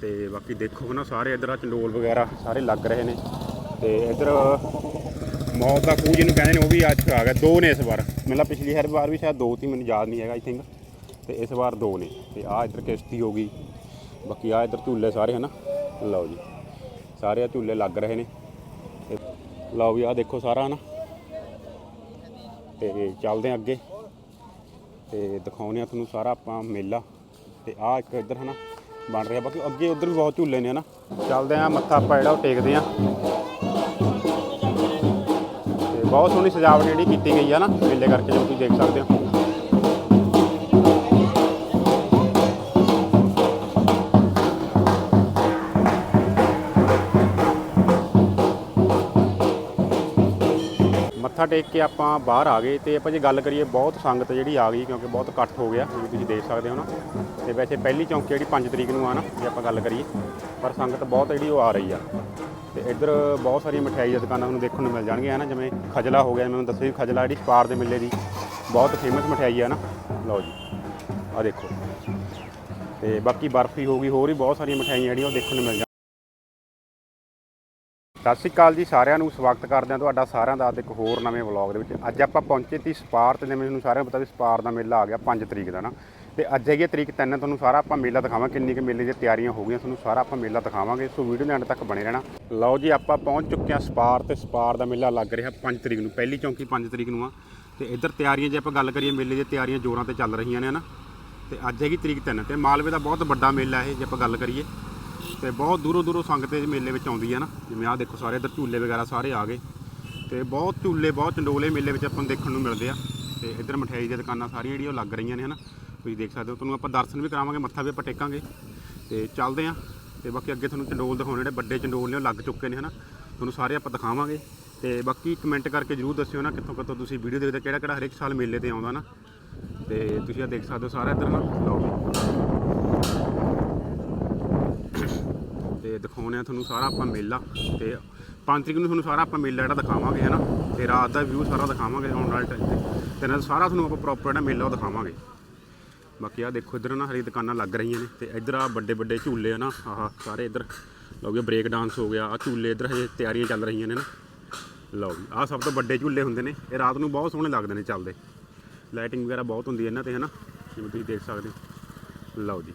ਤੇ ਬਾਕੀ ਦੇਖੋ ਨਾ ਸਾਰੇ ਇਧਰ ਆ ਚੰਡੋਲ ਵਗੈਰਾ ਸਾਰੇ ਲੱਗ ਰਹੇ ਨੇ। ਤੇ ਇਧਰ ਮੌਤ ਦਾ ਖੂਹ ਜਿਹਨੂੰ ਕਹਿੰਦੇ ਨੇ, ਉਹ ਵੀ ਅੱਜ ਆ ਗਿਆ। ਦੋ ਨੇ ਇਸ ਵਾਰ। ਮਤਲਬ ਪਿਛਲੀ ਹਰ ਵਾਰ ਵੀ ਸ਼ਾਇਦ ਦੋ ਸੀ ਮੈਨੂੰ ਯਾਦ ਨਹੀਂ ਹੈਗਾ ਆਈ ਥਿੰਕ ਤੇ ਇਸ ਵਾਰ ਦੋ ਨੇ। ਤੇ ਆ ਇਧਰ ਕਿਸ਼ਤੀ ਹੋ ਗਈ। ਬਾਕੀ ਆ ਇਧਰ ਝੂਲੇ ਸਾਰੇ ਹਨਾ। ਲਓ ਜੀ। ਸਾਰੇ ਆ ਝੂਲੇ ਲੱਗ ਰਹੇ ਨੇ। ਤੇ ਲਓ ਵੀ ਆ ਦੇਖੋ ਸਾਰਾ ਹਨਾ। ਤੇ ਚੱਲਦੇ ਆ ਅੱਗੇ। ਤੇ ਦਿਖਾਉਂਦੇ ਆ ਤੁਹਾਨੂੰ ਸਾਰਾ ਆਪਾਂ ਮੇਲਾ। ਤੇ ਆ ਇੱਕ ਇੱਧਰ ਹਨਾ। ਬਣ ਰਿਹਾ, ਬਾਕੀ ਅੱਗੇ ਉਧਰ ਵੀ ਬਹੁਤ ਝੂਲੇ ਨੇ ਨਾ ਚੱਲਦੇ ਆ, ਮੱਥਾ ਆਪਾਂ ਜਿਹੜਾ ਉਹ ਟੇਕਦੇ ਆ। ਤੇ ਬਹੁਤ ਸੋਹਣੀ ਸਜਾਵਟ ਜਿਹੜੀ ਕੀਤੀ ਗਈ ਆ ਨਾ, ਮੇਲੇ ਕਰਕੇ ਜੋ ਤੁਸੀਂ ਦੇਖ ਸਕਦੇ ਹੋ। ਮੱਥਾ ਟੇਕ ਕੇ ਆਪਾਂ ਬਾਹਰ ਆ ਗਏ ਤੇ ਆਪਾਂ ਜੇ ਗੱਲ ਕਰੀਏ ਬਹੁਤ ਸੰਗਤ ਜਿਹੜੀ ਆ ਗਈ ਕਿਉਂਕਿ ਬਹੁਤ ਇਕੱਠ ਹੋ ਗਿਆ, ਜਿਵੇਂ ਤੁਸੀਂ ਦੇਖ ਸਕਦੇ ਹੋ ਨਾ। ਤੇ ਵੈਸੇ ਪਹਿਲੀ ਚੌਂਕੀ ਜਿਹੜੀ 5 ਤਰੀਕ ਨੂੰ ਆ ਨਾ, ਜੇ ਆਪਾਂ ਗੱਲ ਕਰੀਏ, ਪਰ ਸੰਗਤ ਬਹੁਤ ਜਿਹੜੀ ਉਹ ਆ ਰਹੀ ਆ। ਤੇ ਇੱਧਰ ਬਹੁਤ ਸਾਰੀਆਂ ਮਠਿਆਈ ਦੀਆਂ ਦੁਕਾਨਾਂ ਤੁਹਾਨੂੰ ਦੇਖਣ ਨੂੰ ਮਿਲ ਜਾਣਗੀਆਂ ਨਾ ਜਿਵੇਂ ਖਜਲਾ ਹੋ ਗਿਆ, ਮੈਨੂੰ ਦੱਸਿਆ ਵੀ ਖਜਲਾ ਜਿਹੜੀ ਸਪਾਰ ਦੇ ਮੇਲੇ ਦੀ ਬਹੁਤ ਫੇਮਸ ਮਠਿਆਈ ਆ ਨਾ। ਲਓ ਜੀ ਆ ਦੇਖੋ। ਤੇ ਬਾਕੀ ਬਰਫੀ ਹੋ ਗਈ, ਹੋਰ ਵੀ ਬਹੁਤ ਸਾਰੀਆਂ ਮਠਿਆਈਆਂ ਜਿਹੜੀਆਂ ਉਹ ਦੇਖਣ ਨੂੰ ਮਿਲ ਜਾ ਸਤਿ ਸ਼੍ਰੀ ਅਕਾਲ ਜੀ ਸਾਰਿਆਂ ਨੂੰ, ਸਵਾਗਤ ਕਰਦੇ ਹਾਂ ਤੁਹਾਡਾ ਸਾਰਿਆਂ ਦਾ ਇੱਕ ਹੋਰ ਨਵੇਂ ਵਲੌਗ ਦੇ ਵਿੱਚ। ਅੱਜ ਆਪਾਂ ਪਹੁੰਚੇ ਤੀ ਸਪਾਰ ਤੇ ਜਿਵੇਂ ਤੁਹਾਨੂੰ ਸਾਰਿਆਂ ਨੂੰ ਪਤਾ ਵੀ ਸਪਾਰ ਦਾ ਮੇਲਾ ਆ ਗਿਆ 5 ਤਰੀਕ ਦਾ ਨਾ। ਤੇ ਅੱਜ ਹੈਗੀ ਹੈ ਤਰੀਕ 3 ਤੁਹਾਨੂੰ ਸਾਰਾ ਆਪਾਂ ਮੇਲਾ ਦਿਖਾਵਾਂ ਕਿੰਨੀ ਕੁ ਮੇਲੇ ਦੀਆਂ ਤਿਆਰੀਆਂ ਹੋ ਗਈਆਂ, ਤੁਹਾਨੂੰ ਸਾਰਾ ਆਪਾਂ ਮੇਲਾ ਦਿਖਾਵਾਂਗੇ। ਸੋ ਵੀਡੀਓ ਦੇ ਐਂਡ ਤੱਕ ਬਣੇ ਰਹਿਣਾ। ਲਓ ਜੀ, ਆਪਾਂ ਪਹੁੰਚ ਚੁੱਕੇ ਹਾਂ ਸਪਾਰ ਤੇ ਸਪਾਰ ਦਾ ਮੇਲਾ ਲੱਗ ਰਿਹਾ 5 ਤਰੀਕ ਨੂੰ, ਪਹਿਲੀ ਚੌਂਕੀ 5 ਤਰੀਕ ਨੂੰ ਆ। ਤੇ ਇੱਧਰ ਤਿਆਰੀਆਂ ਜੇ ਆਪਾਂ ਗੱਲ ਕਰੀਏ, ਮੇਲੇ ਦੀਆਂ ਤਿਆਰੀਆਂ ਜ਼ੋਰਾਂ ਤੇ ਚੱਲ ਰਹੀਆਂ ਨੇ ਨਾ ਤੇ ਅੱਜ ਹੈਗੀ ਤਰੀਕ 3 ਤੇ ਮਾਲਵੇ ਦਾ ਬਹੁਤ ਵੱਡਾ ਮੇਲਾ ਇਹ ਜੇ ਆਪਾਂ ਗੱਲ ਕਰੀਏ। ਤੇ ਬਹੁਤ ਦੂਰੋਂ ਦੂਰੋਂ ਸੰਗਤ ਇਸ ਮੇਲੇ ਵਿੱਚ ਆਉਂਦੀ ਹੈ ਨਾ। ਜਿਵੇਂ ਆਹ ਦੇਖੋ ਸਾਰੇ ਇੱਧਰ ਝੂਲੇ ਵਗੈਰਾ ਸਾਰੇ ਆ ਗਏ। ਤੇ ਬਹੁਤ ਝੂਲੇ, ਬਹੁਤ ਚੰਡੋਲੇ ਮੇਲੇ ਵਿੱਚ ਆਪਾਂ ਨੂੰ ਦੇਖਣ ਨੂੰ ਮਿਲਦੇ ਆ। ਤੇ ਇੱਧਰ ਮਠਿਆਈ ਦੀਆਂ ਦੁਕਾਨਾਂ ਸਾਰੀਆਂ ਜਿਹੜੀਆਂ ਉਹ ਲੱਗ ਰਹੀਆਂ ਨੇ ਹਨਾ। ਤੁਸੀਂ ਦੇਖ ਸਕਦੇ ਹੋ, ਤੁਹਾਨੂੰ ਆਪਾਂ ਦਰਸ਼ਨ ਵੀ ਕਰਾਵਾਂਗੇ, ਮੱਥਾ ਵੀ ਆਪਾਂ ਟੇਕਾਂਗੇ। ਤੇ ਚੱਲਦੇ ਆ। ਤੇ ਬਾਕੀ ਅੱਗੇ ਤੁਹਾਨੂੰ ਚੰਡੋਲ ਦਿਖਾਉਣੇ ਜਿਹੜੇ ਵੱਡੇ ਚੰਡੋਲ ਨੇ, ਉਹ ਲੱਗ ਚੁੱਕੇ ਨੇ ਹਨਾ। ਤੁਹਾਨੂੰ ਸਾਰੇ ਆਪਾਂ ਦਿਖਾਵਾਂਗੇ। ਤੇ ਬਾਕੀ ਕਮੈਂਟ ਕਰਕੇ ਜਰੂਰ ਦੱਸਿਓ ਨਾ, ਕਿੱਥੋਂ ਕਿੱਥੋਂ ਤੁਸੀਂ ਵੀਡੀਓ ਦੇਖਦੇ ਕਿਹੜਾ ਕਿਹੜਾ ਹਰੇਕ ਸਾਲ ਮੇਲੇ ਤੇ ਆਉਂਦਾ ਨਾ। ਤੇ ਤੁਸੀਂ ਆ ਦੇਖ ਸਕਦੇ ਹੋ, ਸਾਰਾ ਇੱਧਰ ਨਾ, ਲਓ ਤੇ ਦਿਖਾਉਣੇ ਆ ਤੁਹਾਨੂੰ ਸਾਰਾ ਆਪਾਂ ਮੇਲਾ ਤੇ 5 ਤਰੀਕ ਨੂੰ ਤੁਹਾਨੂੰ ਸਾਰਾ ਆਪਾਂ ਮੇਲਾ ਜਿਹੜਾ ਦਿਖਾਵਾਂਗੇ, ਹੈ ਨਾ? ਤੇ ਰਾਤ ਦਾ ਵਿਊ ਸਾਰਾ ਦਿਖਾਵਾਂਗੇ ਆਉਣ ਵਾਲੇ ਟਾਈਮ ਤੇ। ਤੇ ਨਾਲ ਸਾਰਾ ਤੁਹਾਨੂੰ ਆਪਾਂ ਪ੍ਰੋਪਰ ਜਿਹੜਾ ਮੇਲਾ ਉਹ ਦਿਖਾਵਾਂਗੇ। ਬਾਕੀ ਆ ਦੇਖੋ, ਇੱਧਰ ਨਾ ਹਰੀ ਦੁਕਾਨਾਂ ਲੱਗ ਰਹੀਆਂ ਨੇ ਤੇ ਇੱਧਰ ਆ ਵੱਡੇ ਵੱਡੇ ਝੂਲੇ ਆ ਨਾ, ਆਹ ਸਾਰੇ ਇੱਧਰ। ਲਓ ਜੀ ਬ੍ਰੇਕ ਡਾਂਸ ਹੋ ਗਿਆ ਆ ਝੂਲੇ ਇੱਧਰ ਹਜੇ ਤਿਆਰੀਆਂ ਚੱਲ ਰਹੀਆਂ ਨੇ ਨਾ। ਲਓ ਜੀ, ਆਹ ਸਭ ਤੋਂ ਵੱਡੇ ਝੂਲੇ ਹੁੰਦੇ ਨੇ, ਇਹ ਰਾਤ ਨੂੰ ਬਹੁਤ ਸੋਹਣੇ ਲੱਗਦੇ ਨੇ ਚੱਲਦੇ। ਲਾਈਟਿੰਗ ਵਗੈਰਾ ਬਹੁਤ ਹੁੰਦੀ ਹੈ ਇਹਨਾਂ ਤੇ, ਹੈ ਨਾ? ਜਿਵੇਂ ਤੁਸੀਂ ਦੇਖ ਸਕਦੇ ਹੋ। ਲਓ ਜੀ।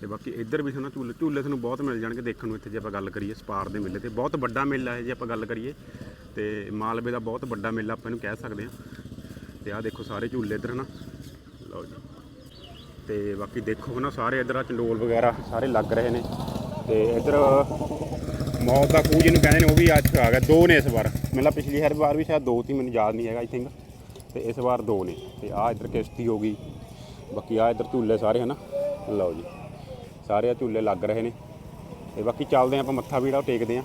ਤੇ ਬਾਕੀ ਇੱਧਰ ਵੀ ਤੁਹਾਨੂੰ ਝੂਲੇ ਝੂਲੇ ਤੁਹਾਨੂੰ ਬਹੁਤ ਮਿਲ ਜਾਣਗੇ ਦੇਖਣ ਨੂੰ ਇੱਥੇ ਜੇ ਆਪਾਂ ਗੱਲ ਕਰੀਏ ਸਪਾਰ ਦੇ ਮੇਲੇ ਤੇ। ਬਹੁਤ ਵੱਡਾ ਮੇਲਾ ਹੈ ਜੇ ਆਪਾਂ ਗੱਲ ਕਰੀਏ ਤੇ ਮਾਲਵੇ ਦਾ ਬਹੁਤ ਵੱਡਾ ਮੇਲਾ ਆਪਾਂ ਇਹਨੂੰ ਕਹਿ ਸਕਦੇ ਹਾਂ। ਤੇ ਆਹ ਦੇਖੋ ਸਾਰੇ ਝੂਲੇ ਇੱਧਰ ਨਾ ਲਓ ਜੀ। ਤੇ ਬਾਕੀ ਦੇਖੋ ਨਾ ਸਾਰੇ ਇੱਧਰ ਆ ਚੰਡੋਲ ਵਗੈਰਾ ਸਾਰੇ ਲੱਗ ਰਹੇ ਨੇ। ਤੇ ਇੱਧਰ ਮੌਤ ਦਾ ਖੂਹ ਜਿਹਨੂੰ ਕਹਿੰਦੇ ਨੇ, ਉਹ ਵੀ ਅੱਜ ਆ ਗਿਆ। ਦੋ ਨੇ ਇਸ ਵਾਰ। ਮਤਲਬ ਪਿਛਲੀ ਹਰ ਵਾਰ ਵੀ ਸ਼ਾਇਦ ਦੋ ਸੀ, ਮੈਨੂੰ ਯਾਦ ਨਹੀਂ ਹੈਗਾ ਆਈ ਥਿੰਕ ਤੇ ਇਸ ਵਾਰ ਦੋ ਨੇ। ਤੇ ਆ ਇੱਧਰ ਕਿਸ਼ਤੀ ਹੋ ਗਈ। ਬਾਕੀ ਆ ਇੱਧਰ ਝੂਲੇ ਸਾਰੇ, ਹਨਾ? ਲਓ ਜੀ। ਸਾਰੇ ਝੂਲੇ ਲੱਗ ਰਹੇ ਨੇ ਤੇ ਬਾਕੀ ਚੱਲਦੇ ਆ ਆਪਾਂ ਮੱਥਾ ਵੀ ਜਿਹੜਾ ਉਹ ਟੇਕਦੇ ਆ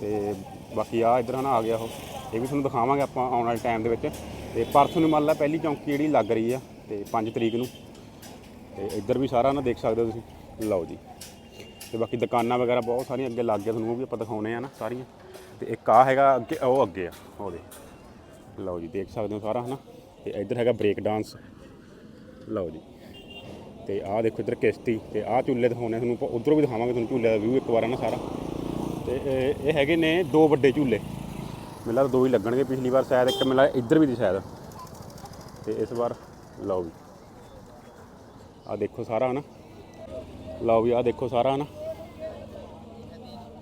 ਤੇ ਬਾਕੀ ਆ ਇੱਧਰ ਹਨਾ ਆ ਗਿਆ ਉਹ। ਇਹ ਵੀ ਤੁਹਾਨੂੰ ਦਿਖਾਵਾਂਗੇ ਆਪਾਂ ਆਉਣ ਵਾਲੇ ਟਾਈਮ ਦੇ ਵਿੱਚ। ਤੇ ਪਰਸੋਂ ਨੂੰ ਮੰਨ ਲਾ ਪਹਿਲੀ ਚੌਂਕੀ ਜਿਹੜੀ ਲੱਗ ਰਹੀ ਆ ਤੇ 5 ਤਰੀਕ ਨੂੰ। ਤੇ ਇੱਧਰ ਵੀ ਸਾਰਾ ਨਾ ਦੇਖ ਸਕਦੇ ਹੋ ਤੁਸੀਂ। ਲਓ ਜੀ। ਤੇ ਬਾਕੀ ਦੁਕਾਨਾਂ ਵਗੈਰਾ ਬਹੁਤ ਸਾਰੀਆਂ ਅੱਗੇ ਲੱਗ ਗਿਆ ਤੁਹਾਨੂੰ ਉਹ ਵੀ ਆਪਾਂ ਦਿਖਾਉਣੇ ਆ ਨਾ ਸਾਰੀਆਂ। ਤੇ ਇੱਕ ਆ ਹੈਗਾ ਅੱਗੇ, ਉਹ ਅੱਗੇ ਆ ਉਹਦੇ ਲਓ ਜੀ, ਦੇਖ ਸਕਦੇ ਹੋ ਸਾਰਾ ਹਨਾ। ਤੇ ਇੱਧਰ ਹੈਗਾ ਬ੍ਰੇਕ ਡਾਂਸ ਲਓ ਜੀ। ਤੇ ਆਹ ਦੇਖੋ ਇੱਧਰ ਕਿਸ਼ਤੀ ਤੇ ਆਹ ਝੂਲੇ ਦਿਖਾਉਣੇ ਤੁਹਾਨੂੰ, ਆਪਾਂ ਉਧਰੋਂ ਵੀ ਦਿਖਾਵਾਂਗੇ ਤੁਹਾਨੂੰ ਝੂਲੇ ਦਾ ਵਿਊ ਇੱਕ ਵਾਰ ਨਾ ਸਾਰਾ। ਤੇ ਇਹ- ਹੈਗੇ ਨੇ ਦੋ ਵੱਡੇ ਝੂਲੇ। ਮੈਨੂੰ ਲੱਗਦਾ ਦੋ ਹੀ ਲੱਗਣਗੇ, ਪਿਛਲੀ ਵਾਰ ਸ਼ਾਇਦ ਇੱਕ ਮੈਨੂੰ ਇੱਧਰ ਵੀ ਦੀ ਸ਼ਾਇਦ। ਤੇ ਇਸ ਵਾਰ, ਲਓ ਵੀ। ਆਹ ਦੇਖੋ ਸਾਰਾ ਹਨਾ। ਲਓ ਵੀ, ਆਹ ਦੇਖੋ ਸਾਰਾ ਹਨਾ।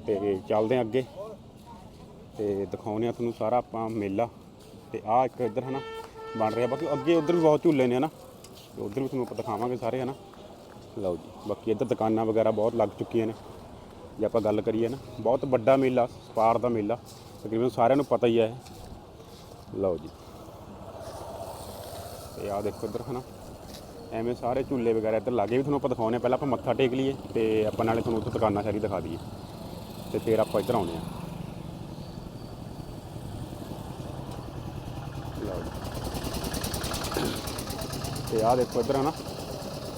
ਤੇ ਚੱਲਦੇ ਹਾਂ ਅੱਗੇ। ਤੇ ਦਿਖਾਉਂਦੇ ਆ ਤੁਹਾਨੂੰ ਸਾਰਾ ਆਪਾਂ ਮੇਲਾ। ਤੇ ਆਹ ਇੱਕ ਇੱਧਰ ਹਨਾ ਬਣ ਰਿਹਾ। ਬਾਕੀ ਅੱਗੇ ਉਧਰ ਵੀ ਬਹੁਤ ਝੂਲੇ ਨੇ ਹਨਾ। ਤੇ ਉਧਰ ਵੀ ਤੁਹਾਨੂੰ ਆਪਾਂ ਦਿਖਾਵਾਂਗੇ ਸਾਰੇ, ਹਨਾ? ਲਓ ਜੀ, ਬਾਕੀ ਇੱਧਰ ਦੁਕਾਨਾਂ ਵਗੈਰਾ ਬਹੁਤ ਲੱਗ ਚੁੱਕੀਆਂ ਨੇ। ਜੇ ਆਪਾਂ ਗੱਲ ਕਰੀਏ ਨਾ, ਬਹੁਤ ਵੱਡਾ ਮੇਲਾ, ਸਪਾਰ ਦਾ ਮੇਲਾ, ਤਕਰੀਬਨ ਸਾਰਿਆਂ ਨੂੰ ਪਤਾ ਹੀ ਹੈ ਲਓ ਜੀ। ਤੇ ਆਹ ਦੇਖੋ ਇੱਧਰ, ਹਨਾ? ਐਵੇਂ ਸਾਰੇ ਝੂਲੇ ਵਗੈਰਾ ਇੱਧਰ ਲਾਗੇ ਵੀ ਤੁਹਾਨੂੰ ਆਪਾਂ ਦਿਖਾਉਣੇ ਆ। ਪਹਿਲਾਂ ਆਪਾਂ ਮੱਥਾ ਟੇਕ ਲਈਏ ਤੇ ਆਪਾਂ ਨਾਲੇ ਤੁਹਾਨੂੰ ਉੱਥੇ ਦੁਕਾਨਾਂ ਸਾਰੀ ਦਿਖਾ ਦਈਏ। ਤੇ ਫਿਰ ਆਪਾਂ ਇੱਧਰ ਆਉਂਦੇ ਆ ਲਓ ਜੀ ਤੇ ਆਹ ਦੇਖੋ ਇੱਧਰ ਹਨਾ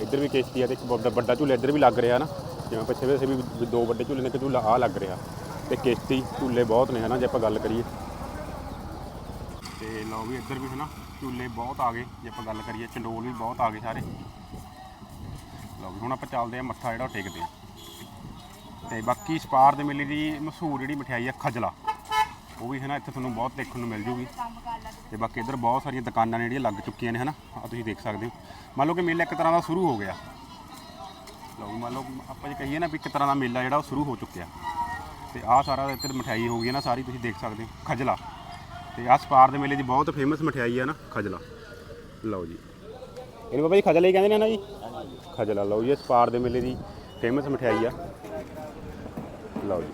ਇੱਧਰ ਵੀ ਕਿਸ਼ਤੀ ਆ ਤੇ ਇੱਕ ਵੱਡਾ ਵੱਡਾ ਝੂਲਾ ਇੱਧਰ ਵੀ ਲੱਗ ਰਿਹਾ ਨਾ। ਜਿਵੇਂ ਪਿੱਛੇ ਵੈਸੇ ਵੀ ਦੋ ਵੱਡੇ ਝੂਲੇ ਨੇ, ਇੱਕ ਝੂਲਾ ਆ ਲੱਗ ਰਿਹਾ। ਤੇ ਕਿਸ਼ਤੀ ਝੂਲੇ ਬਹੁਤ ਨੇ ਹਨਾ, ਜੇ ਆਪਾਂ ਗੱਲ ਕਰੀਏ। ਤੇ ਲਓ ਵੀ ਇੱਧਰ ਵੀ ਹਨਾ, ਝੂਲੇ ਬਹੁਤ ਆ ਗਏ, ਜੇ ਆਪਾਂ ਗੱਲ ਕਰੀਏ, ਚੰਡੋਲ ਵੀ ਬਹੁਤ ਆ ਗਏ ਸਾਰੇ। ਲਓ ਵੀ ਹੁਣ ਆਪਾਂ ਚੱਲਦੇ ਆ ਮੱਥਾ ਜਿਹੜਾ ਉਹ ਟੇਕਦੇ ਆ ਤੇ ਬਾਕੀ ਸਪਾਰ ਦੇ ਮੇਲੇ ਦੀ ਮਸ਼ਹੂਰ ਜਿਹੜੀ ਮਠਿਆਈ ਆ, ਖਜਲਾ। ਉਹ ਵੀ ਹੈ ਨਾ ਇੱਥੇ ਤੁਹਾਨੂੰ ਬਹੁਤ ਦੇਖਣ ਨੂੰ ਮਿਲ ਜੂਗੀ। ਤੇ ਬਾਕੀ ਇੱਧਰ ਬਹੁਤ ਸਾਰੀਆਂ ਦੁਕਾਨਾਂ ਨੇ ਜਿਹੜੀਆਂ ਲੱਗ ਚੁੱਕੀਆਂ ਨੇ, ਹਨਾ? ਆ ਤੁਸੀਂ ਦੇਖ ਸਕਦੇ ਹੋ। ਮੰਨ ਲਓ ਕਿ ਮੇਲਾ ਇੱਕ ਤਰ੍ਹਾਂ ਦਾ ਸ਼ੁਰੂ ਹੋ ਗਿਆ। ਲਓ ਮੰਨ ਲਓ ਆਪਾਂ ਜੇ ਕਹੀਏ ਨਾ ਵੀ ਇੱਕ ਤਰ੍ਹਾਂ ਦਾ ਮੇਲਾ ਜਿਹੜਾ ਉਹ ਸ਼ੁਰੂ ਹੋ ਚੁੱਕਿਆ। ਤੇ ਆਹ ਸਾਰਾ ਇੱਧਰ ਮਠਿਆਈ ਹੋ ਗਈ ਹੈ ਨਾ, ਸਾਰੀ ਤੁਸੀਂ ਦੇਖ ਸਕਦੇ ਹੋ, ਖਜਲਾ। ਤੇ ਆਹ ਸਪਾਰ ਦੇ ਮੇਲੇ ਦੀ ਬਹੁਤ ਫੇਮਸ ਮਠਿਆਈ ਹੈ ਨਾ, ਖਜਲਾ। ਲਓ ਜੀ। ਇਹਨੂੰ ਬਾਬਾ ਜੀ ਖਜਲਾ ਹੀ ਕਹਿੰਦੇ ਨੇ ਨਾ ਜੀ? ਖਜਲਾ, ਲਓ ਜੀ ਸਪਾਰ ਦੇ ਮੇਲੇ ਦੀ ਫੇਮਸ ਮਠਿਆਈ ਆ। ਲਓ ਜੀ।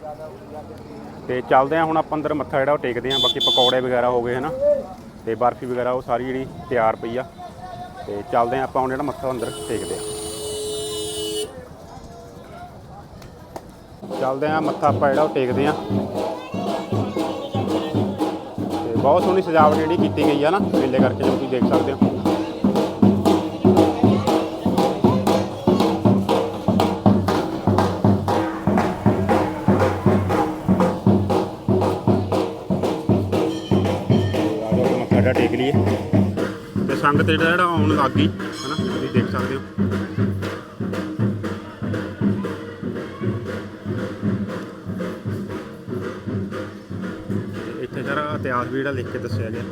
ਤੇ ਚੱਲਦੇ ਆ ਹੁਣ ਆਪਾਂ ਅੰਦਰ, ਮੱਥਾ ਜਿਹੜਾ ਉਹ ਟੇਕਦੇ ਆ ਬਾਕੀ ਪਕੌੜੇ ਵਗੈਰਾ ਹੋ ਗਏ, ਹਨਾ? ਤੇ ਬਰਫੀ ਵਗੈਰਾ ਉਹ ਸਾਰੀ ਜਿਹੜੀ ਤਿਆਰ ਪਈ ਆ। ਤੇ ਚੱਲਦੇ ਆ ਆਪਾਂ ਹੁਣ ਜਿਹੜਾ ਮੱਥਾ ਅੰਦਰ ਟੇਕਦੇ ਆ ਚੱਲਦੇ ਆ ਮੱਥਾ ਆਪਾਂ ਜਿਹੜਾ ਉਹ ਟੇਕਦੇ ਆ ਤੇ ਬਹੁਤ ਸੋਹਣੀ ਸਜਾਵਟ ਜਿਹੜੀ ਕੀਤੀ ਗਈ ਆ ਨਾ, ਮੇਲੇ ਕਰਕੇ ਜੋ ਤੁਸੀਂ ਦੇਖ ਸਕਦੇ ਹੋ। ਆ ਟੇਕ ਲਈਏ। ਤੇ ਸੰਗਤ ਜਿਹੜਾ ਜਿਹੜਾ ਆਉਣ ਲੱਗ ਗਈ, ਹਨਾ, ਤੁਸੀਂ ਦੇਖ ਸਕਦੇ ਹੋ। ਤੇ ਇੱਥੇ ਸਾਰਾ ਇਤਿਹਾਸ ਵੀ ਜਿਹੜਾ ਲਿਖ ਕੇ ਦੱਸਿਆ ਗਿਆ।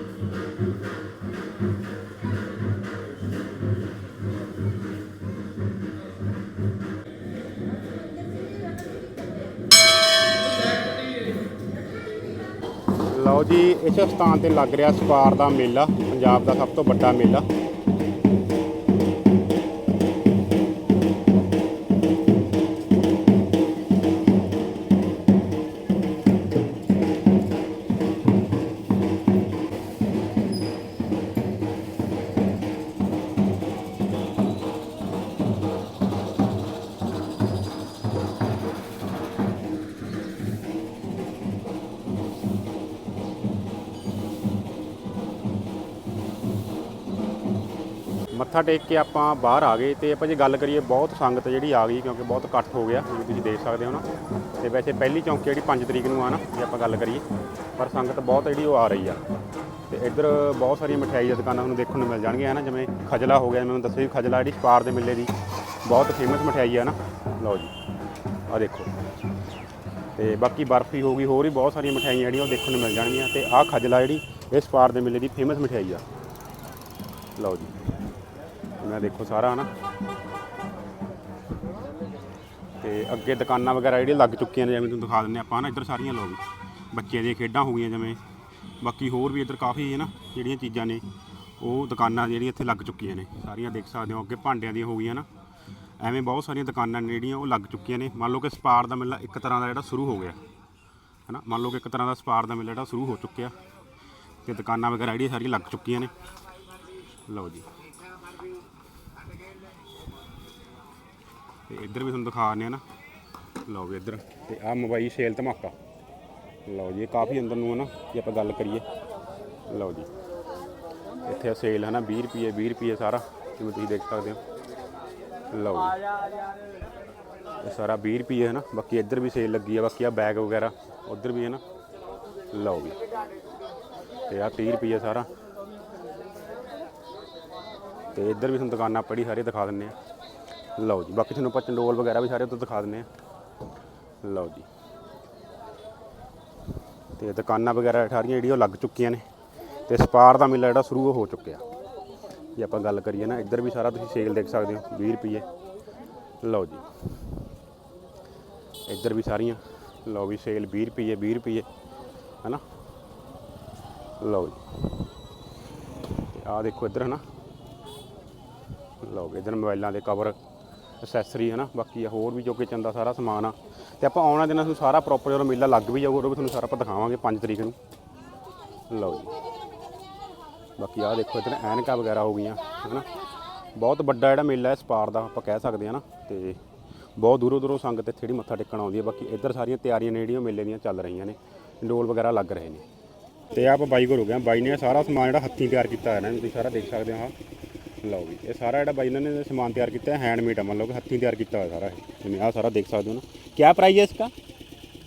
ਲਓ ਜੀ, ਇਸ ਸਥਾਨ ਤੇ ਲੱਗ ਰਿਹਾ ਸਪਾਰ ਦਾ ਮੇਲਾ, ਪੰਜਾਬ ਦਾ ਸਭ ਤੋਂ ਵੱਡਾ ਮੇਲਾ। ਮੱਥਾ ਟੇਕ ਕੇ ਆਪਾਂ ਬਾਹਰ ਆ ਗਏ ਤੇ ਆਪਾਂ ਜੇ ਗੱਲ ਕਰੀਏ ਬਹੁਤ ਸੰਗਤ ਜਿਹੜੀ ਆ ਗਈ ਕਿਉਂਕਿ ਬਹੁਤ ਇਕੱਠ ਹੋ ਗਿਆ ਜਿਵੇਂ ਤੁਸੀਂ ਦੇਖ ਸਕਦੇ ਹੋ ਨਾ। ਤੇ ਵੈਸੇ ਪਹਿਲੀ ਚੌਂਕੀ ਜਿਹੜੀ 5 ਤਰੀਕ ਨੂੰ ਆ ਨਾ, ਜੇ ਆਪਾਂ ਗੱਲ ਕਰੀਏ, ਪਰ ਸੰਗਤ ਬਹੁਤ ਜਿਹੜੀ ਉਹ ਆ ਰਹੀ ਆ। ਤੇ ਇੱਧਰ ਬਹੁਤ ਸਾਰੀਆਂ ਮਠਿਆਈ ਦੀਆਂ ਦੁਕਾਨਾਂ ਤੁਹਾਨੂੰ ਦੇਖਣ ਨੂੰ ਮਿਲ ਜਾਣਗੀਆਂ ਨਾ ਜਿਵੇਂ ਖਜਲਾ ਹੋ ਗਿਆ ਮੈਨੂੰ ਦੱਸਿਆ ਵੀ ਖਜਲਾ ਜਿਹੜੀ ਸਪਾਰ ਦੇ ਮੇਲੇ ਦੀ ਬਹੁਤ ਫੇਮਸ ਮਠਿਆਈ ਆ ਨਾ। ਲਓ ਜੀ ਆ ਦੇਖੋ। ਤੇ ਬਾਕੀ ਬਰਫੀ ਹੋ ਗਈ, ਹੋਰ ਵੀ ਬਹੁਤ ਸਾਰੀਆਂ ਮਠਿਆਈਆਂ ਜਿਹੜੀਆਂ ਉਹ ਦੇਖਣ ਨੂੰ ਮਿਲ ਜਾਣਗੀਆਂ ਤੇ ਆਹ ਖਜਲਾ ਜਿਹੜੀ, ਇਹ ਸਪਾਰ ਦੇ ਮੇਲੇ ਦੀ ਫੇਮਸ ਮਠਿਆਈ ਆ। ਲਓ ਜੀ। ਮੈਂ ਦੇਖੋ ਸਾਰਾ, ਹਨਾ। ਤੇ ਅੱਗੇ ਦੁਕਾਨਾਂ ਵਗੈਰਾ ਜਿਹੜੀਆਂ ਲੱਗ ਚੁੱਕੀਆਂ ਨੇ, ਜਿਵੇਂ ਤੁਹਾਨੂੰ ਦਿਖਾ ਦਿੰਨੇ ਆਪਾਂ ਨਾ ਇੱਧਰ ਸਾਰੀਆਂ ਲੋਕ ਬੱਚਿਆਂ ਦੀਆਂ ਖੇਡਾਂ ਹੋ ਗਈਆਂ ਜਿਵੇਂ। ਬਾਕੀ ਹੋਰ ਵੀ ਇੱਧਰ ਕਾਫੀ ਹੈ ਨਾ ਜਿਹੜੀਆਂ ਚੀਜ਼ਾਂ ਨੇ, ਉਹ ਦੁਕਾਨਾਂ ਜਿਹੜੀਆਂ ਇੱਥੇ ਲੱਗ ਚੁੱਕੀਆਂ ਨੇ। ਸਾਰੀਆਂ ਦੇਖ ਸਕਦੇ ਹੋ, ਅੱਗੇ ਭਾਂਡਿਆਂ ਦੀਆਂ ਹੋ ਗਈਆਂ ਨਾ ਐਵੇਂ ਬਹੁਤ ਸਾਰੀਆਂ ਦੁਕਾਨਾਂ ਨੇ ਜਿਹੜੀਆਂ, ਉਹ ਲੱਗ ਚੁੱਕੀਆਂ ਨੇ। ਮੰਨ ਲਓ ਕਿ ਸਪਾਰ ਦਾ ਮੇਲਾ ਇੱਕ ਤਰ੍ਹਾਂ ਦਾ ਜਿਹੜਾ ਸ਼ੁਰੂ ਹੋ ਗਿਆ, ਹਨਾ। ਮੰਨ ਲਓ ਕਿ ਇੱਕ ਤਰ੍ਹਾਂ ਦਾ ਸਪਾਰ ਦਾ ਮੇਲਾ ਜਿਹੜਾ ਸ਼ੁਰੂ ਹੋ ਚੁੱਕਿਆ। ਤੇ ਦੁਕਾਨਾਂ ਵਗੈਰਾ ਜਿਹੜੀਆਂ ਸਾਰੀਆਂ ਲੱਗ ਚੁੱਕੀਆਂ ਨੇ। ਲਓ ਜੀ। ਤੇ ਇੱਧਰ ਵੀ ਤੁਹਾਨੂੰ ਦਿਖਾ ਰਹੇ ਆ ਨਾ। ਲਓ ਵੀ ਇੱਧਰ। ਤੇ ਆਹ ਮੋਬਾਈਲ ਸੇਲ ਧਮਾਕਾ। ਲਓ ਜੀ, ਇਹ ਕਾਫੀ ਅੰਦਰ ਨੂੰ ਹੈ ਨਾ, ਜੇ ਆਪਾਂ ਗੱਲ ਕਰੀਏ। ਲਓ ਜੀ। ਇੱਥੇ ਸੇਲ ਹੈ ਨਾ 20 ਰੁਪਏ 20 ਰੁਪਏ ਸਾਰਾ, ਜਿਵੇਂ ਤੁਸੀਂ ਦੇਖ ਸਕਦੇ ਹੋ। ਲਓ ਜੀ। ਇਹ ਸਾਰਾ 20 ਰੁਪਏ ਹੈ ਨਾ ਬਾਕੀ ਇੱਧਰ ਵੀ ਸੇਲ ਲੱਗੀ ਆ, ਬਾਕੀ ਆ ਬੈਗ ਵਗੈਰਾ, ਉੱਧਰ ਵੀ ਹੈ ਨਾ ਲਓ ਵੀ ਤੇ ਆ 30 ਰੁਪਏ ਸਾਰਾ। ਤੇ ਇੱਧਰ ਵੀ ਤੁਹਾਨੂੰ ਦੁਕਾਨਾਂ ਪੜੀ ਸਾਰੇ ਦਿਖਾ ਦਿੰਨੇ ਆ। ਲਓ ਜੀ, ਬਾਕੀ ਤੁਹਾਨੂੰ ਆਪਾਂ ਚੰਡੋਲ ਵਗੈਰਾ ਵੀ ਸਾਰੇ ਉੱਧਰ ਦਿਖਾ ਦਿੰਨੇ ਆ ਲਓ ਜੀ। ਤੇ ਦੁਕਾਨਾਂ ਵਗੈਰਾ ਸਾਰੀਆਂ ਜਿਹੜੀਆਂ ਉਹ ਲੱਗ ਚੁੱਕੀਆਂ ਨੇ। ਤੇ ਸਪਾਰ ਦਾ ਮੇਲਾ ਜਿਹੜਾ ਸ਼ੁਰੂ ਹੋ ਚੁੱਕਿਆ। ਜੇ ਆਪਾਂ ਗੱਲ ਕਰੀਏ ਨਾ, ਇੱਧਰ ਵੀ ਸਾਰਾ ਤੁਸੀਂ ਸੇਲ ਦੇਖ ਸਕਦੇ ਹੋ 20 ਰੁਪਏ ਲਓ ਜੀ। ਇੱਧਰ ਵੀ ਸਾਰੀਆਂ। ਲਓ ਵੀ ਸੇਲ 20 ਰੁਪਏ 20 ਰੁਪਏ ਹਨਾ? ਲਓ ਜੀ। ਤੇ ਆਹ ਦੇਖੋ ਇੱਧਰ, ਹਨਾ? ਲਓ ਵੀ ਇੱਧਰ ਮੋਬਾਈਲਾਂ ਦੇ ਕਵਰ ਅਸੈਸਰੀ ਹੈ ਨਾ, ਬਾਕੀ ਆ ਹੋਰ ਵੀ ਜੋ ਕਿਚਨ ਦਾ ਸਾਰਾ ਸਮਾਨ ਆ। ਤੇ ਆਪਾਂ ਆਉਣਾ ਦਿਨਾਂ ਤੁਹਾਨੂੰ ਸਾਰਾ ਪ੍ਰੋਪਰ ਜਦੋਂ ਮੇਲਾ ਲੱਗ ਵੀ ਜਾਊਗਾ ਉਦੋਂ ਵੀ ਤੁਹਾਨੂੰ ਸਾਰਾ ਆਪਾਂ ਦਿਖਾਵਾਂਗੇ 5 ਤਰੀਕ ਨੂੰ। ਲਓ ਜੀ। ਬਾਕੀ ਆਹ ਦੇਖੋ ਇੱਧਰ ਐਨਕਾਂ ਵਗੈਰਾ ਹੋ ਗਈਆਂ, ਹੈ ਨਾ। ਬਹੁਤ ਵੱਡਾ ਜਿਹੜਾ ਮੇਲਾ ਹੈ ਸਪਾਰ ਦਾ ਆਪਾਂ ਕਹਿ ਸਕਦੇ ਹਾਂ ਨਾ, ਤੇ ਬਹੁਤ ਦੂਰੋਂ ਦੂਰੋਂ ਸੰਗਤ ਇੱਥੇ ਜਿਹੜੀ ਮੱਥਾ ਟੇਕਣ ਆਉਂਦੀ ਹੈ। ਬਾਕੀ ਇੱਧਰ ਸਾਰੀਆਂ ਤਿਆਰੀਆਂ ਨੇ ਜਿਹੜੀਆਂ ਮੇਲੇ ਦੀਆਂ ਚੱਲ ਰਹੀਆਂ ਨੇ ਡੋਲ ਵਗੈਰਾ ਲੱਗ ਰਹੇ ਨੇ। ਤੇ ਆਪ ਬਾਈ ਕੋਲ ਹੋ। ਗਿਆ ਬਾਈ ਨੇ ਸਾਰਾ ਸਮਾਨ ਜਿਹੜਾ ਹੱਥੀਂ ਤਿਆਰ ਕੀਤਾ ਹੈ ਨਾ, ਤੁਸੀਂ ਸਾਰਾ ਦੇਖ ਸਕਦੇ ਹੋ ਆਹ। ਲਓ ਵੀ ਇਹ ਸਾਰਾ ਜਿਹੜਾ ਬਾਈ ਇਹਨਾਂ ਨੇ ਸਮਾਨ ਤਿਆਰ ਕੀਤਾ ਹੈ ਹੈਂਡਮੇਡ ਆ ਮਤਲਬ ਕਿ ਹੱਥੀਂ ਤਿਆਰ ਕੀਤਾ ਹੋਇਆ ਸਾਰਾ ਇਹ। ਜਿਵੇਂ ਆਹ ਸਾਰਾ ਦੇਖ ਸਕਦੇ ਹੋ ਨਾ। ਕਿਆ ਪ੍ਰਾਈਸ ਹੈ ਇਸਕਾ?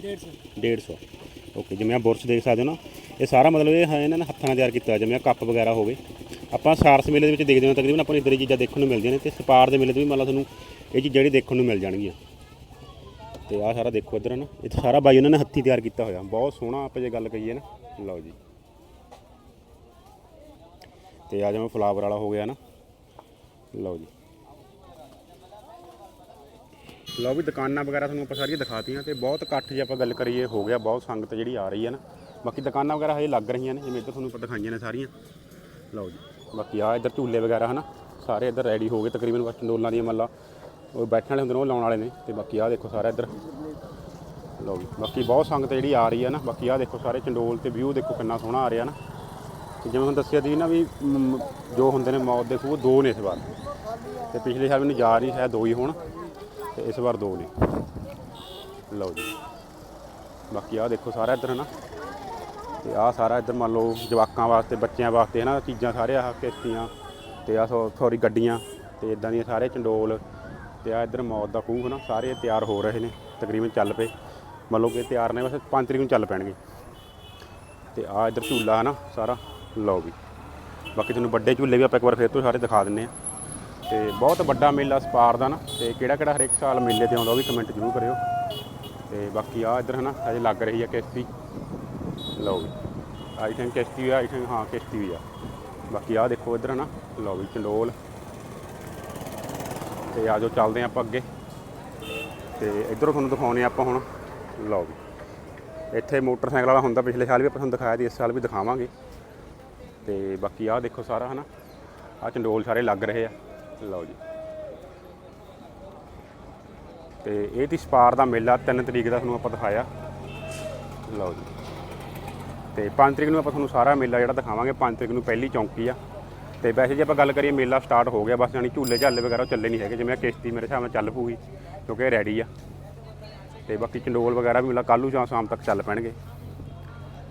150 150 ਓਕੇ ਜਿਵੇਂ ਆ ਬੁਰਸ਼ ਦੇਖ ਸਕਦੇ ਹੋ ਨਾ। ਇਹ ਸਾਰਾ ਮਤਲਬ ਇਹ ਇਹਨਾਂ ਨੇ ਹੱਥਾਂ ਨਾਲ ਤਿਆਰ ਕੀਤਾ ਹੋਇਆ, ਜਿਵੇਂ ਆ ਕੱਪ ਵਗੈਰਾ ਹੋਵੇ। ਆਪਾਂ ਸਾਰਸ ਮੇਲੇ ਦੇ ਵਿੱਚ ਦੇਖਦੇ ਹਾਂ ਤਕਰੀਬਨ ਆਪਾਂ ਨੂੰ ਇਦਾਂ ਦੀ ਚੀਜ਼ਾਂ ਦੇਖਣ ਨੂੰ ਮਿਲਦੀਆਂ ਨੇ ਤੇ ਸਪਾਰ ਦੇ ਮੇਲੇ ਤੇ ਵੀ ਮੰਨ ਲਓ ਤੁਹਾਨੂੰ ਇਹ ਚੀਜ਼ਾਂ ਜਿਹੜੀ ਦੇਖਣ ਨੂੰ ਮਿਲ ਜਾਣਗੀਆਂ। ਤੇ ਆਹ ਸਾਰਾ ਦੇਖੋ ਇੱਧਰ ਨਾ। ਇਹ ਸਾਰਾ ਬਾਈ ਉਹਨਾਂ ਨੇ ਹੱਥੀਂ ਤਿਆਰ ਕੀਤਾ ਹੋਇਆ। ਬਹੁਤ ਸੋਹਣਾ ਆਪਾਂ ਜੇ ਗੱਲ ਕਹੀਏ ਨਾ। ਲਓ ਜੀ। ਤੇ ਆ ਜਿਵੇਂ ਫਲਾਵਰ ਵਾਲਾ ਹੋ ਗਿਆ ਨਾ। ਲਓ ਜੀ। ਲਓ ਵੀ ਦੁਕਾਨਾਂ ਵਗੈਰਾ ਤੁਹਾਨੂੰ ਆਪਾਂ ਸਾਰੀਆਂ ਦਿਖਾਤੀਆਂ ਤੇ ਬਹੁਤ ਇਕੱਠ ਜੇ ਆਪਾਂ ਗੱਲ ਕਰੀਏ, ਹੋ ਗਿਆ, ਬਹੁਤ ਸੰਗਤ ਜਿਹੜੀ ਆ ਰਹੀ ਹੈ ਨਾ। ਬਾਕੀ ਦੁਕਾਨਾਂ ਵਗੈਰਾ ਹਜੇ ਲੱਗ ਰਹੀਆਂ ਨੇ, ਜਿਵੇਂ ਇੱਧਰ ਤੁਹਾਨੂੰ ਆਪਾਂ ਦਿਖਾਈਆਂ ਨੇ ਸਾਰੀਆਂ। ਲਓ ਜੀ, ਬਾਕੀ ਆ ਇੱਧਰ ਝੂਲੇ ਵਗੈਰਾ ਹਨਾ, ਸਾਰੇ ਇੱਧਰ ਰੈਡੀ ਹੋ ਗਏ ਤਕਰੀਬਨ ਬਸ ਚੰਡੋਲਾਂ ਦੀਆਂ ਮੱਲਾ। ਉਹ ਬੈਠਣ ਵਾਲੇ ਹੁੰਦੇ ਨੇ, ਉਹ ਲਾਉਣ ਵਾਲੇ ਨੇ, ਤੇ ਬਾਕੀ ਆ ਦੇਖੋ ਸਾਰਾ ਇੱਧਰ। ਲਓ ਜੀ, ਬਾਕੀ ਬਹੁਤ ਸੰਗਤ ਜਿਹੜੀ ਆ ਰਹੀ ਹੈ ਨਾ, ਬਾਕੀ ਆ ਦੇਖੋ ਸਾਰੇ ਚੰਡੋਲ ਤੇ ਵਿਊ ਦੇਖੋ ਕਿੰਨਾ ਸੋਹਣਾ ਆ ਰਿਹਾ ਨਾ। ਤੇ ਜਿਵੇਂ ਹੁਣ ਦੱਸਿਆ ਦੀ ਨਾ ਵੀ ਮ, ਜੋ ਹੁੰਦੇ ਨੇ ਮੌਤ ਦੇ ਖੂਹ ਦੋ ਨੇ ਇਸ ਵਾਰ। ਤੇ ਪਿਛਲੇ ਸਾਲ ਮੈਨੂੰ ਯਾਦ ਨਹੀਂ ਹੈ ਦੋ ਹੀ ਹੋਣ। ਤੇ ਇਸ ਵਾਰ ਦੋ ਨੇ। ਲਓ ਜੀ। ਬਾਕੀ ਆਹ ਦੇਖੋ ਸਾਰਾ ਇੱਧਰ ਹੈ ਨਾ ਤੇ ਆਹ ਸਾਰਾ ਇੱਧਰ ਮੰਨ ਲਓ ਜਵਾਕਾਂ ਵਾਸਤੇ ਬੱਚਿਆਂ ਵਾਸਤੇ ਹੈ ਨਾ ਚੀਜ਼ਾਂ ਸਾਰੇ ਆਹ ਕਿਸ਼ਤੀਆਂ ਤੇ ਆ ਸੌਰੀ ਗੱਡੀਆਂ ਤੇ ਇਦਾਂ ਦੀਆਂ ਸਾਰੇ ਚੰਡੋਲ ਤੇ ਆ ਇੱਧਰ ਮੌਤ ਦਾ ਖੂਹ ਹੈ ਨਾ ਸਾਰੇ ਤਿਆਰ ਹੋ ਰਹੇ ਨੇ ਤਕਰੀਬਨ ਚੱਲ ਪਏ। ਮੰਨ ਲਓ ਕਿ ਤਿਆਰ ਨੇ ਬਸ 5 ਤਰੀਕ ਨੂੰ ਚੱਲ ਪੈਣਗੇ। ਤੇ ਆ ਇੱਧਰ ਝੂਲਾ ਹੈ ਨਾ ਸਾਰਾ। ਲਓ ਵੀ। ਬਾਕੀ ਤੁਹਾਨੂੰ ਵੱਡੇ ਝੂਲੇ ਵੀ ਆਪਾਂ ਇੱਕ ਵਾਰ ਫੇਰ ਤੋਂ ਸਾਰੇ ਦਿਖਾ ਦਿੰਨੇ ਆ ਤੇ ਬਹੁਤ ਵੱਡਾ ਮੇਲਾ ਸਪਾਰ ਦਾ ਨਾ, ਤੇ ਕਿਹੜਾ ਕਿਹੜਾ ਹਰੇਕ ਸਾਲ ਮੇਲੇ ਤੇ ਆਉਂਦਾ ਉਹ ਵੀ ਕਮੈਂਟ ਜ਼ਰੂਰ ਕਰਿਓ। ਤੇ ਬਾਕੀ ਆ ਇੱਧਰ ਹਨਾ ਅਜੇ ਲੱਗ ਰਹੀ ਆ ਕਿਸ਼ਤੀ। ਲਓ ਵੀ ਆਈ ਥਿੰਕ ਕਿਸ਼ਤੀ ਆ ਆਈ ਥਿੰਕ ਹਾਂ ਕਿਸ਼ਤੀ ਵੀ ਆ। ਬਾਕੀ ਆ ਦੇਖੋ ਇੱਧਰ ਹਨਾ, ਲਓ ਵੀ ਚੰਡੋਲ। ਤੇ ਆਜੋ ਚੱਲਦੇ ਆ ਆਪਾਂ ਅੱਗੇ। ਤੇ ਇੱਧਰੋਂ ਤੁਹਾਨੂੰ ਦਿਖਾਉਣੇ ਆ ਆਪਾਂ ਹੁਣ। ਲਓ ਵੀ, ਇੱਥੇ ਮੋਟਰਸਾਈਕਲ ਵਾਲਾ ਹੁੰਦਾ, ਪਿਛਲੇ ਸਾਲ ਵੀ ਆਪਾਂ ਤੁਹਾਨੂੰ ਦਿਖਾਇਆ ਸੀ, ਇਸ ਸਾਲ ਵੀ ਦਿਖਾਵਾਂਗੇ। ਤੇ ਬਾਕੀ ਆਹ ਦੇਖੋ ਸਾਰਾ ਹਨਾ। ਆ ਚੰਡੋਲ ਸਾਰੇ ਲੱਗ ਰਹੇ ਆ। ਲਓ ਜੀ। ਤੇ ਇਹ ਤੀ ਸਪਾਰ ਦਾ ਮੇਲਾ 3 ਤਰੀਕ ਦਾ ਤੁਹਾਨੂੰ ਆਪਾਂ ਦਿਖਾਇਆ। ਲਓ ਜੀ। ਤੇ 5 ਤਰੀਕ ਨੂੰ ਆਪਾਂ ਤੁਹਾਨੂੰ ਸਾਰਾ ਮੇਲਾ ਜਿਹੜਾ ਦਿਖਾਵਾਂਗੇ। 5 ਤਰੀਕ ਨੂੰ ਪਹਿਲੀ ਚੌਂਕੀ ਆ। ਤੇ ਵੈਸੇ ਜੇ ਆਪਾਂ ਗੱਲ ਕਰੀਏ ਮੇਲਾ ਸਟਾਰਟ ਹੋ ਗਿਆ, ਬਸ ਜਾਨੀ ਝੂਲੇ ਝਾਲੇ ਵਗੈਰਾ ਚੱਲੇ ਨਹੀਂ ਹੈਗੇ। ਜਿਵੇਂ ਕਿਸ਼ਤੀ ਮੇਰੇ ਹਿਸਾਬ ਨਾਲ ਚੱਲ ਪੂਗੀ, ਕਿਉਂਕਿ ਇਹ ਰੈਡੀ ਆ। ਤੇ ਬਾਕੀ ਚੰਡੋਲ ਵਗੈਰਾ ਵੀ ਮਿਲਾ ਕੱਲ੍ਹ ਨੂੰ ਜਾਂ ਸ਼ਾਮ ਤੱਕ ਚੱਲ ਪੈਣਗੇ।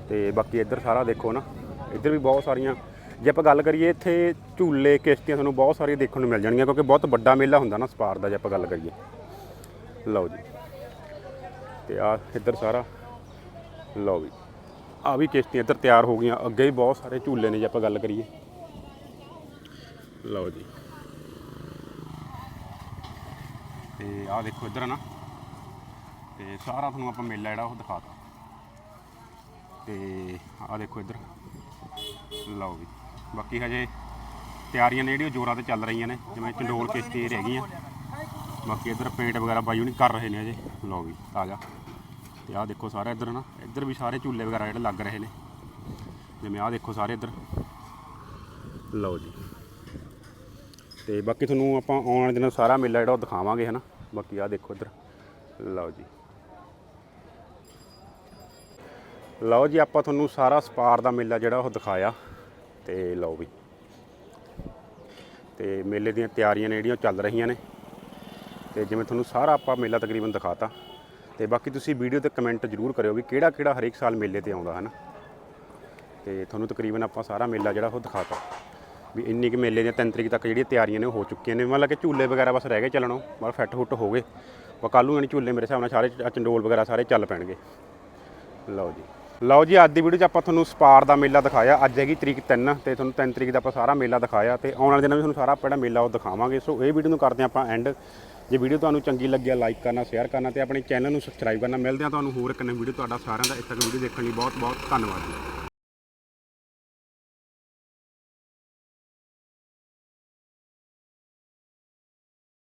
ਤੇ ਬਾਕੀ ਇੱਧਰ ਸਾਰਾ ਦੇਖੋ ਨਾ। ਇੱਧਰ ਵੀ ਬਹੁਤ ਸਾਰੀਆਂ। ਜੇ ਆਪਾਂ ਗੱਲ ਕਰੀਏ ਇੱਥੇ ਝੂਲੇ, ਕਿਸ਼ਤੀਆਂ ਤੁਹਾਨੂੰ ਬਹੁਤ ਸਾਰੀਆਂ ਦੇਖਣ ਨੂੰ ਮਿਲ ਜਾਣਗੀਆਂ ਕਿਉਂਕਿ ਬਹੁਤ ਵੱਡਾ ਮੇਲਾ ਹੁੰਦਾ ਨਾ ਸਪਾਰ ਦਾ ਜੇ ਆਪਾਂ ਗੱਲ ਕਰੀਏ। ਲਓ ਜੀ। ਤੇ ਆ ਇੱਧਰ ਸਾਰਾ। ਲਓ ਵੀ। ਆ ਵੀ ਕਿਸ਼ਤੀਆਂ ਇੱਧਰ ਤਿਆਰ ਹੋ ਗਈਆਂ। ਅੱਗੇ ਵੀ ਬਹੁਤ ਸਾਰੇ ਝੂਲੇ ਨੇ ਜੇ ਆਪਾਂ ਗੱਲ ਕਰੀਏ। ਲਓ ਜੀ। ਤੇ ਆ ਦੇਖੋ ਇੱਧਰ ਨਾ। ਤੇ ਸਾਰਾ ਤੁਹਾਨੂੰ ਆਪਾਂ ਮੇਲਾ ਜਿਹੜਾ ਉਹ ਦਿਖਾਤਾ। ਤੇ ਆ ਦੇਖੋ ਇੱਧਰ। ਲਓ ਵੀ। ਬਾਕੀ ਹਜੇ ਤਿਆਰੀਆਂ ਨੇ ਜਿਹੜੀਆਂ ਜ਼ੋਰਾਂ ਤੇ ਚੱਲ ਰਹੀਆਂ ਨੇ, ਜਿਵੇਂ ਚੰਡੋਲ ਕਿਸ਼ਤੀ ਰਹਿ ਗਈਆਂ। ਬਾਕੀ ਇੱਧਰ ਪੇਂਟ ਵਗੈਰਾ ਬਾਈ ਹੁਣੀ ਕਰ ਰਹੇ ਨੇ ਅਜੇ ਲਓ ਵੀ, ਤਾਜ਼ਾ। ਤੇ ਆਹ ਦੇਖੋ ਸਾਰਾ ਇੱਧਰ ਨਾ, ਇੱਧਰ ਵੀ ਸਾਰੇ ਝੂਲੇ ਵਗੈਰਾ ਜਿਹੜੇ ਲੱਗ ਰਹੇ ਨੇ। ਜਿਵੇਂ ਆਹ ਦੇਖੋ ਸਾਰੇ ਇੱਧਰ। ਲਓ ਜੀ। ਤੇ ਬਾਕੀ ਤੁਹਾਨੂੰ ਆਪਾਂ ਆਉਣ ਦਿਨਾਂ ਸਾਰਾ ਮੇਲਾ ਜਿਹੜਾ ਉਹ ਦਿਖਾਵਾਂਗੇ, ਹਨਾ? ਬਾਕੀ ਆਹ ਦੇਖੋ ਇੱਧਰ। ਲਓ ਜੀ। ਲਓ ਜੀ, ਆਪਾਂ ਤੁਹਾਨੂੰ ਸਾਰਾ ਸਪਾਰ ਦਾ ਮੇਲਾ ਜਿਹੜਾ ਉਹ ਦਿਖਾਇਆ। ਤੇ ਲਓ ਵੀ। ਤੇ ਮੇਲੇ ਦੀਆਂ ਤਿਆਰੀਆਂ ਨੇ ਜਿਹੜੀਆਂ ਉਹ ਚੱਲ ਰਹੀਆਂ ਨੇ। ਤੇ ਜਿਵੇਂ ਤੁਹਾਨੂੰ ਸਾਰਾ ਆਪਾਂ ਮੇਲਾ ਤਕਰੀਬਨ ਦਿਖਾਤਾ। ਤੇ ਬਾਕੀ ਤੁਸੀਂ ਵੀਡੀਓ ਤੇ ਕਮੈਂਟ ਜ਼ਰੂਰ ਕਰਿਓ ਵੀ ਕਿਹੜਾ ਕਿਹੜਾ ਹਰੇਕ ਸਾਲ ਮੇਲੇ ਤੇ ਆਉਂਦਾ ਹੈ ਨਾ ਤੇ ਤੁਹਾਨੂੰ ਤਕਰੀਬਨ ਆਪਾਂ ਸਾਰਾ ਮੇਲਾ ਜਿਹੜਾ ਉਹ ਦਿਖਾਤਾ। ਵੀ ਇੰਨੀ ਕਿ ਮੇਲੇ ਦੀਆਂ 3 ਤਰੀਕ ਤੱਕ ਜਿਹੜੀਆਂ ਤਿਆਰੀਆਂ ਨੇ ਉਹ ਹੋ ਚੁੱਕੀਆਂ ਨੇ। ਮਤਲਬ ਕਿ ਝੂਲੇ ਵਗੈਰਾ ਬਸ ਰਹਿ ਗਏ ਚੱਲਣੋਂ ਮਤਲਬ ਫਿੱਟ ਫੁੱਟ ਹੋ ਗਏ। ਵਾ ਕੱਲ੍ਹ ਨੂੰ ਯਾਨੀ ਝੂਲੇ ਮੇਰੇ ਹਿਸਾਬ ਨਾਲ ਸਾਰੇ ਚੰਡੋਲ ਵਗੈਰਾ ਸਾਰੇ ਚੱਲ ਪੈਣਗੇ। ਲਓ ਜੀ। ਲਓ ਜੀ, ਅੱਜ ਦੀ ਵੀਡੀਓ 'ਚ ਆਪਾਂ ਤੁਹਾਨੂੰ ਸਪਾਰ ਦਾ ਮੇਲਾ ਦਿਖਾਇਆ। ਅੱਜ ਹੈਗੀ ਤਰੀਕ 3 ਤੇ ਤੁਹਾਨੂੰ 3 ਤਰੀਕ ਦਾ ਆਪਾਂ ਸਾਰਾ ਮੇਲਾ ਦਿਖਾਇਆ ਤੇ ਆਉਣ ਵਾਲੇ ਦਿਨਾਂ ਵਿੱਚ ਤੁਹਾਨੂੰ ਸਾਰਾ ਆਪਾਂ ਜਿਹੜਾ ਮੇਲਾ ਉਹ ਦਿਖਾਵਾਂਗੇ। ਸੋ ਇਹ ਵੀਡੀਓ ਨੂੰ ਕਰਦੇ ਹਾਂ ਆਪਾਂ ਐਂਡ ਜੇ ਵੀਡੀਓ ਤੁਹਾਨੂੰ ਚੰਗੀ ਲੱਗਿਆ ਲਾਈਕ ਕਰਨਾ ਸ਼ੇਅਰ ਕਰਨਾ ਤੇ ਆਪਣੇ ਚੈਨਲ ਨੂੰ ਸਬਸਕ੍ਰਾਈਬ ਕਰਨਾ। ਮਿਲਦੇ ਆ ਤੁਹਾਨੂੰ ਹੋਰ ਇੱਕ ਨਵੀਂ ਵੀਡੀਓ ਤੁਹਾਡਾ ਸਾਰਿਆਂ ਦਾ। ਇੱਥੇ ਤੱਕ ਵੀਡੀਓ ਦੇਖਣ ਲਈ ਬਹੁਤ ਬਹੁਤ ਧੰਨਵਾਦ ਜੀ।